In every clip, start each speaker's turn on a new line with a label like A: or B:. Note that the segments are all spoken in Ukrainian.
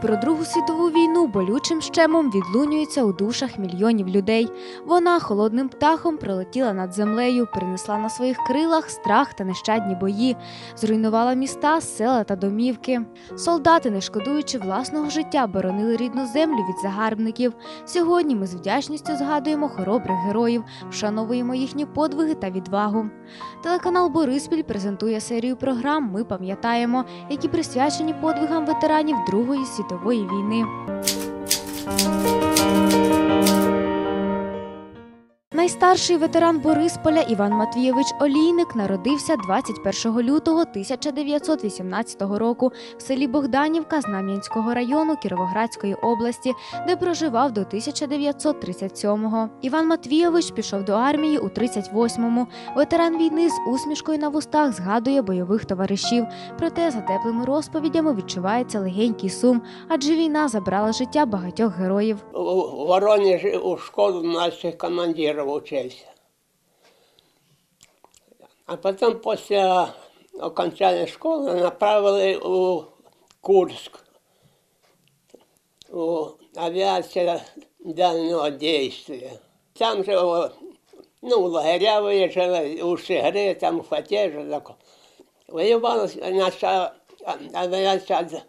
A: Про Другу світову війну болючим щемом відлунюються у душах мільйонів людей. Вона холодним птахом пролетіла над землею, принесла на своїх крилах страх та нещадні бої, зруйнувала міста, села та домівки. Солдати, не шкодуючи власного життя, боронили рідну землю від загарбників. Сьогодні ми з вдячністю згадуємо хоробрих героїв, вшановуємо їхні подвиги та відвагу. Телеканал Бориспіль презентує серію програм Ми пам'ятаємо, які присвячені подвигам ветеранів Другої світової війни. Música Найстарший ветеран Борисполя Іван Матвійович Олійник народився 21 лютого 1918 року в селі Богданівка Знам'янського району Кіровоградської області, де проживав до 1937-го. Іван Матвійович пішов до армії у 38-му. Ветеран війни з усмішкою на вустах згадує бойових товаришів. Проте за теплими розповідями відчувається легенький сум, адже війна забрала життя багатьох героїв.
B: У Воронеже у школу наших командиров учился. А потом после окончания школы направили у Курск, у авиация дальнего действия. Там же, ну, в лагеря выезжали, у Шигри, там в Фатеже. Так. Воевала наша авиация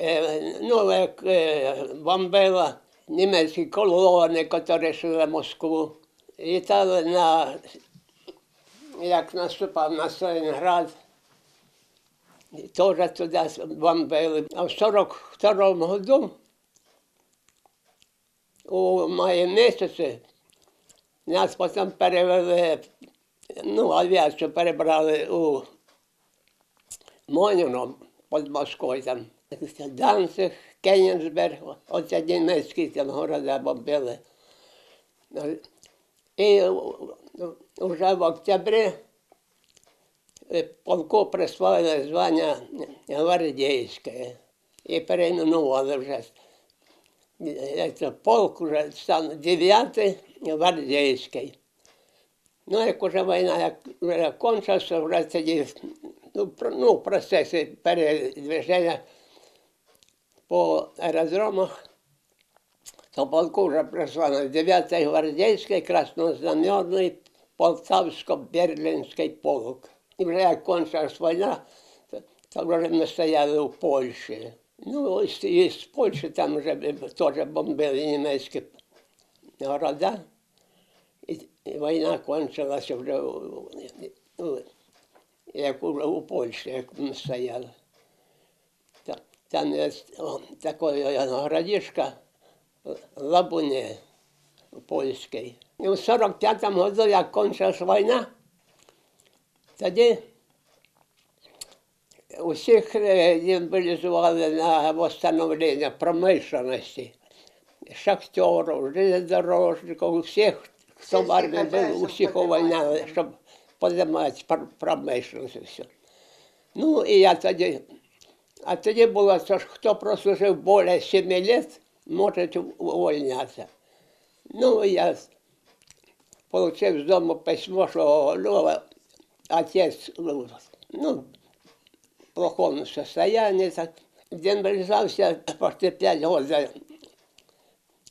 B: Е, ну, як е, бомбила німецькі колони, які йшли в Москву. Літали на, як наступав на Сталінград, і теж туди бомбили. А в 42-му году, у маї місяці, нас потім перевели, ну, авіацію перебрали у Моніно під Москвою там. Данциг, Кенігсберг, оце німецькі там города бомбили. І вже в октябрі полку прислали звання гвардійське і перейменували вже. Е, Це полк вже став 9 гвардійський. Ну, як вже війна як вже кончилася, вже тоді ну, ну, в процесі передвиження по аеродромах, то полку вже прислали 9-й гвардійський, краснознаменний, Полтавсько-Берлінський полк. І вже як кончилась війна, то, вже ми стояли у Польщі. Ну, і з Польщі там вже теж бомбили німецькі города. І, війна кончилася вже у- у- як уже у Польщі, як ми стояли. Та- Там є таке городишко Лабуне польський. І у 45-му году, як кончилась війна, тоді усіх мобілізували на восстановлення промишленості. Шахтерів, железнодорожників, усіх, хто в армії був, усіх увольняли, щоб подимати пр- промишленість. Ну, і я тоді, а тоді було, що ж хто прослужив більше 7 років, може увольнятися. Ну, я отримав з дому письмо, що ну, отець, ну, в плохому состоянии, так, демобилизовался почти 5 років,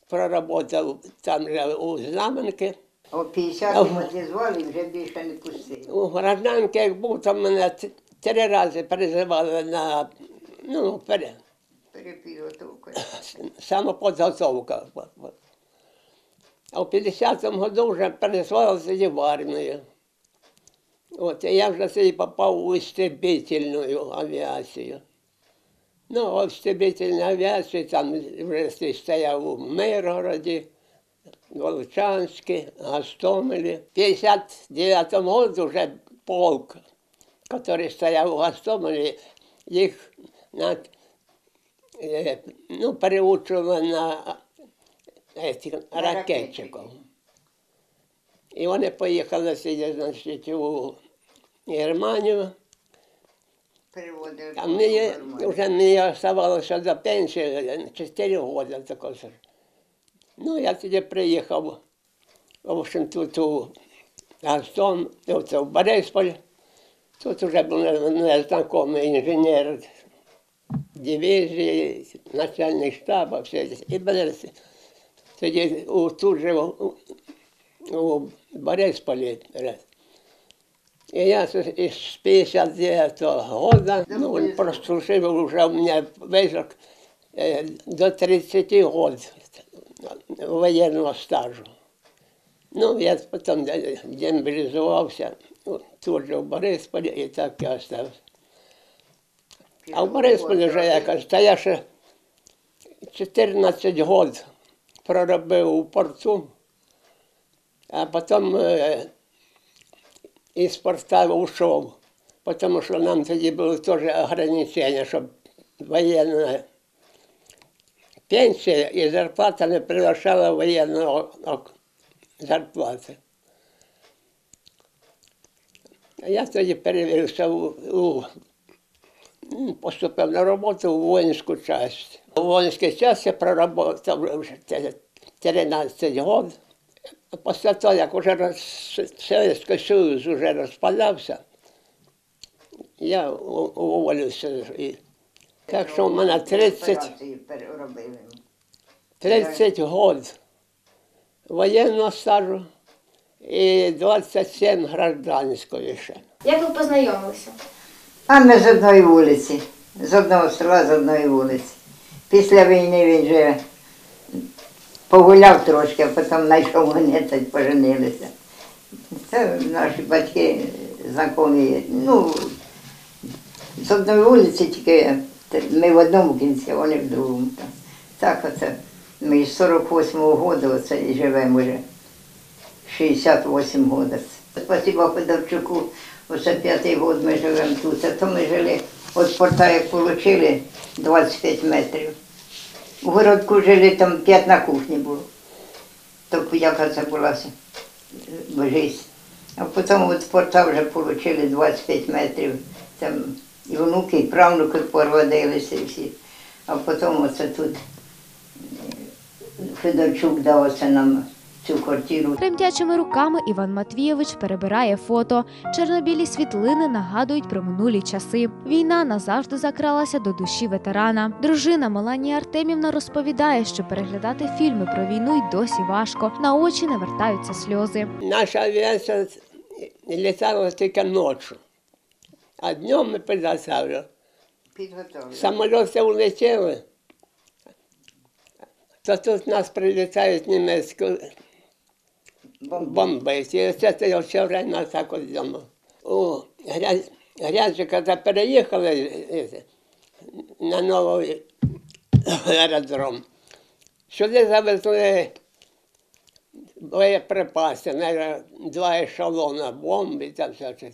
B: проработав там же у Знаменки.
C: О 50-му звали, вже більше не пустили.
B: У гражданки, як був, там мене три рази призивали на ну, пере,
C: Перепідготовка.
B: самоподготовка. А в 50-му году вже переслали тоді в армію. От, і я вже тоді попав у істребительну авіацію. Ну, істребительній авіації там вже стояв у Миргороді, Волчанське, Гастомелі. В 59-му году вже полк, який стояв у Гастомелі, їх на, е, ну, переучували на этих ракетчиків. І вони поїхали сидіти, значить, у Германію.
C: Переводили.
B: А мені вже мені оставалося до пенсії 4 роки також. Ну, я тоді приїхав, в общем, тут у Гастон, тут у Борисполь. Тут вже був незнайомий інженер дивізії, начальник штабу, все. І мене тоді у, тут же у, у Борисполі. І я з із 59-го года, ну, він прослужив уже у мене вийшов е, до 30 років воєнного стажу. Ну, я потім де- демобілізувався ну, тут же в Борисполі і так і остався. А в Борисполі вже якось, та я ще 14 років проробив у порту, а потім е, із порта ушов, тому що нам тоді було теж ограничення, щоб воєнна пенсія і зарплата не превышала воєнного зарплати. Я тоді перевівся у, у поступив на роботу у воїнську часть. У воїнській часті проработав вже 13 років. Після того, як вже Совєтський Союз вже розпадався, я у- уволився. Так що в мене 30,
C: переробили.
B: 30 років воєнного стажу і 27 гражданської ще.
A: Як ви познайомилися?
C: А ми з одної вулиці, з одного села, з одної вулиці. Після війни він же погуляв трошки, а потім знайшов мене та поженилися. Це наші батьки знайомі. Ну, з одної вулиці тільки ми в одному кінці, а вони в другому. Так, так оце. Ми з 48-го року оце і живемо вже. 68 років. Спасибо Федорчуку, оце п'ятий год ми живемо тут. А то ми жили, от порта як отримали 25 метрів. У городку жили, там 5 на кухні було. То яка це була жизнь. А потім от порта вже отримали 25 метрів. Там і внуки, і правнуки породилися і всі. А потім оце тут е, Федорчук дав нам цю квартиру.
A: Тремтячими руками Іван Матвійович перебирає фото. Чорнобілі світлини нагадують про минулі часи. Війна назавжди закралася до душі ветерана. Дружина Меланія Артемівна розповідає, що переглядати фільми про війну й досі важко. На очі не вертаються сльози.
B: Наша авіація літала тільки ночі, а днем ми підготовили. Самоліти улетіли, то тут нас прилітають німецькі бомбити. І це я все время так от думав. У Грязь, коли переїхали е, на новий аеродром, сюди завезли боєприпаси, навіть два ешелона бомби та все це.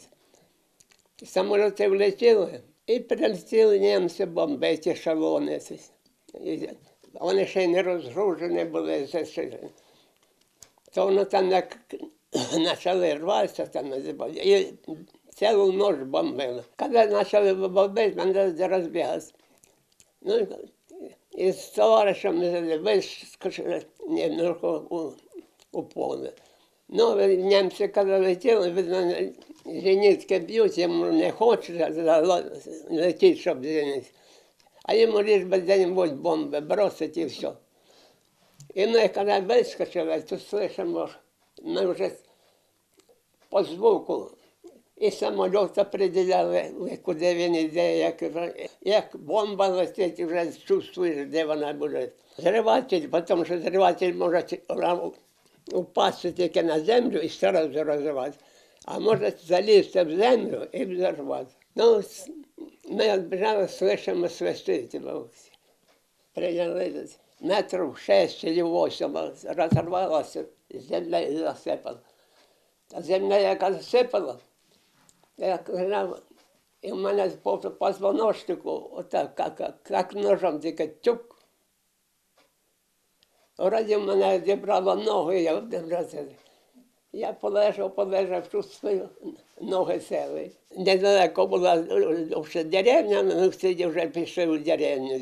B: Самоліти влетіли і прилетіли німці бомбити ешелони. Вони ще й не розгружені були. То воно там як почали рватися, там, і цілу ніч бомбили. Коли почали бомбити, мене розбігалися. Ну, і з товаришем вискочили немного у, у поле. Ну, німці, коли летіли, видно, зенітки б'ють, йому не хочеться летіти, щоб зеніт. А йому лиш би де-небудь бомби бросить і все. І ми, коли вискочили, то слышимо, ми вже по звуку і самоліт определяли, куди він йде, як, як бомба летить, вже чувствуєш, де вона буде. Зриватель, тому що зриватель може упасти тільки на землю і одразу розривати. А може залізти в землю і взорвати. Ну, ми відбіжали, слышимо свистить. Прийняли метрів шесть чи вісім, розірвалося, земля засипала. А земля яка засипала, я казав, і в мене по позвоночнику, отак, як, як, ножом тільки тюк. Вроді мене зібрало ноги, я вдержався. Я полежав, полежав, чувствую, ноги сели. Недалеко була е, вже деревня, ми всі вже пішли в деревню.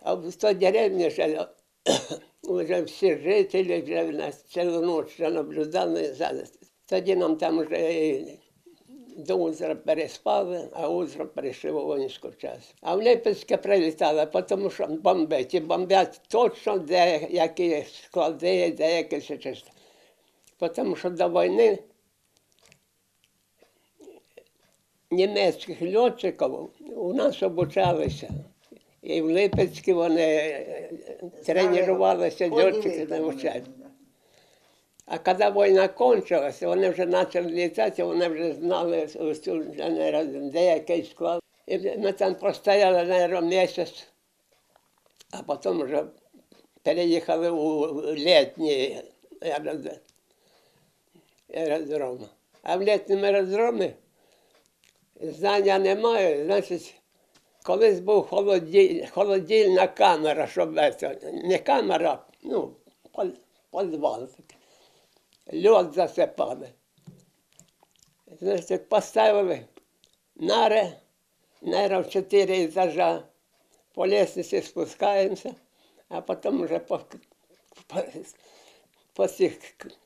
B: А в той деревні вже, всі жителі вже нас цілу ніч вже наблюдали. за- Тоді нам там вже до утра переспали, а утром прийшли в воїнську час. А в Липецьке прилітали, тому що бомбить. І бомбять точно деякі склади, деякі ще частини. Тому що до війни німецьких льотчиків у нас обучалися. І в Липецьку вони е, тренувалися, льотчики навчати. А коли війна кончилася, вони вже почали літати, вони вже знали наверно, деякий склад. І ми там простояли, наверное, місяць, а потім вже переїхали у літні аеродром. аеродром. А в літньому аеродромі знання немає, значить, колись був холоділь, холодильна камера, щоб це, не камера, ну, підвал. Льод засипали. Значить, поставили нари, в чотири етажа, по лестниці спускаємося, а потім вже по, по, по цих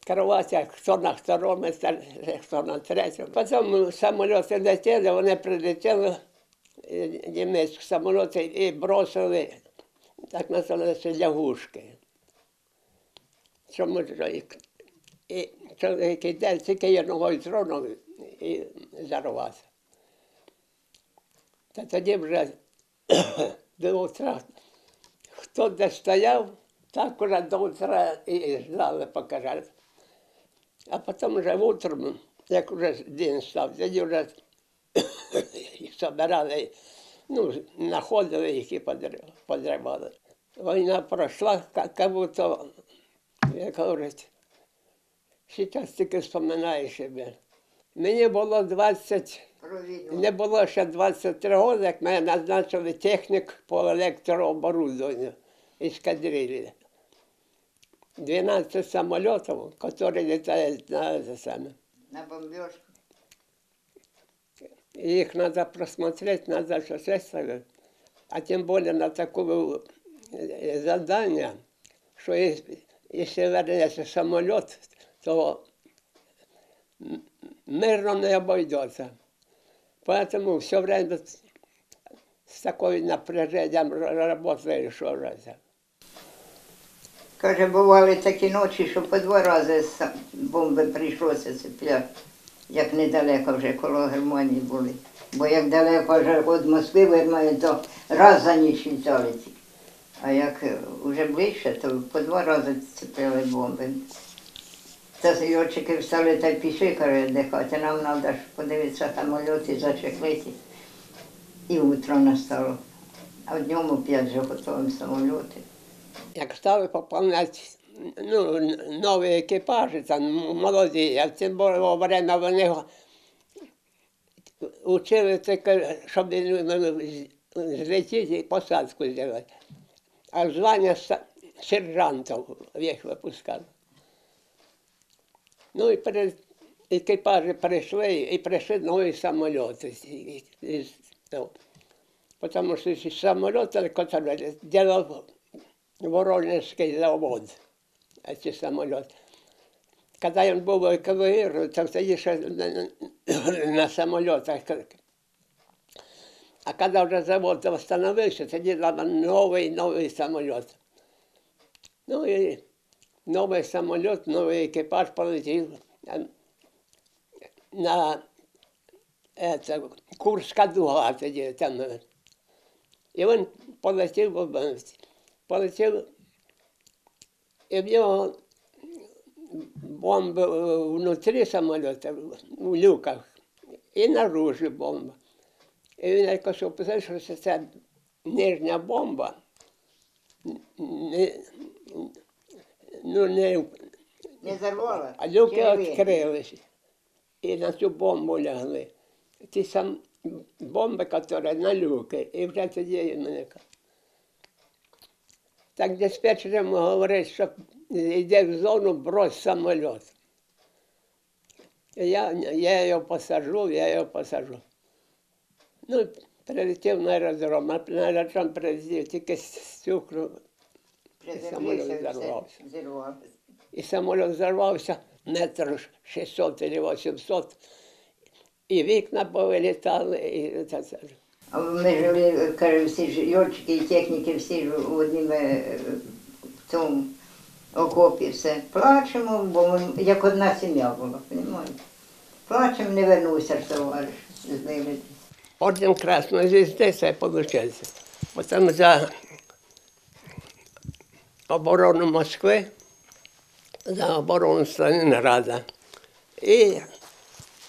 B: кроватях, хто на второму, хто на третьому. Потім самоліти летіли, вони прилетіли, німецькі самоліти, і бросили, так називалися лягушки. Чому ж і чоловік іде, тільки я ногою тронув і зарвався. Та тоді вже до утра, хто де стояв, так уже до утра і ждали, поки А потім вже утром, як вже день став, тоді вже собирали, ну, знаходили їх і подривали. Війна пройшла, як будто, як говорять, Зараз тільки вспоминаю себе. Мені було 20,
C: Про
B: не було ще 23 роки, як мене назначили технік по електрооборудованню ескадрилі. 12 самолітів, які літають на це саме.
C: На бомбежку.
B: Их треба просмотреть, надо щось. А тим більше на таке е, завдання, що є- якщо вернеться самоліт, то м- мирно не обойдется. Поэтому все время с таким напряжением работаю, що раз.
C: Каже, бували такі ночі, що по два рази бомби прийшлося цепляти, як недалеко вже коло Германії були. Бо як далеко вже від Москви в Германію, то раз за ніч літали. А як е, вже ближче, то по два рази цепляли бомби. Та льотчики встали та й пішли, каже, дихати. Нам треба ж подивитися самоліти зачеклиті. І утро настало. А днем опять же готуємо самоліти.
B: Як стали поповняти ну, нові екіпажі, там молоді, а тим було время вони учили тільки, щоб злетіти і посадку зробити. А звання сержантів їх випускали. Ну і перед екіпажі прийшли, і прийшли нові самоліти. ну, Потому що самоліти, які делав Воронежский завод, эти самолеты. Когда он был эвакуирован, то тоді ще на, на, на самолетах. А когда вже завод восстановився, тоді треба новий, новий самоліт. Ну і новий самоліт, новий екіпаж полетів а, на это, Курська дуга тоді там. е. І він полетів в область. Полетів, і в нього бомби е, внутрі самоліта, у люках, і наружі бомба. І він якось описав, що це нижня бомба. Не, ну, не,
C: Не зарвала?
B: а люки
C: ви?
B: відкрилися. І на цю бомбу лягли. Ті сам бомби, які на люки, і вже тоді мене. Так диспетчер йому говорить, що йде в зону, брось самоліт. Я, я його посажу, я його посажу. Ну, прилетів на аеродром, а на аеродром прилетів тільки з цукру, самоліт
C: зірвав.
B: і самоліт взорвався метр 600 чи 800. І вікна повилітали, і це,
C: Ми жили, каже, всі ж льотчики і техніки, всі ж в однім е, в цьому окопі все. Плачемо, бо ми як одна сім'я була, розумієте? Плачемо, не вернувся ж товариш з ними.
B: Орден Красної Звізди це вийшло. Потім за оборону Москви, за оборону Сталінграда і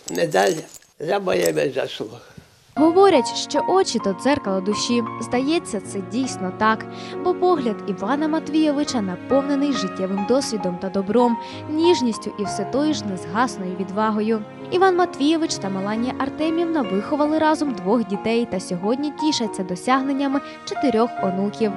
B: медаль за бойовий заслуг.
A: Говорять, що очі то дзеркало душі. Здається, це дійсно так, бо погляд Івана Матвійовича наповнений життєвим досвідом та добром, ніжністю і все тою ж незгасною відвагою. Іван Матвійович та Маланія Артемівна виховали разом двох дітей та сьогодні тішаться досягненнями чотирьох онуків.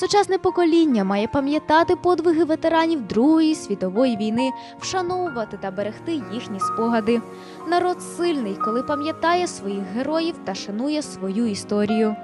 A: Сучасне покоління має пам'ятати подвиги ветеранів Другої світової війни, вшановувати та берегти їхні спогади. Народ сильний, коли пам'ятає своїх героїв та шанує свою історію.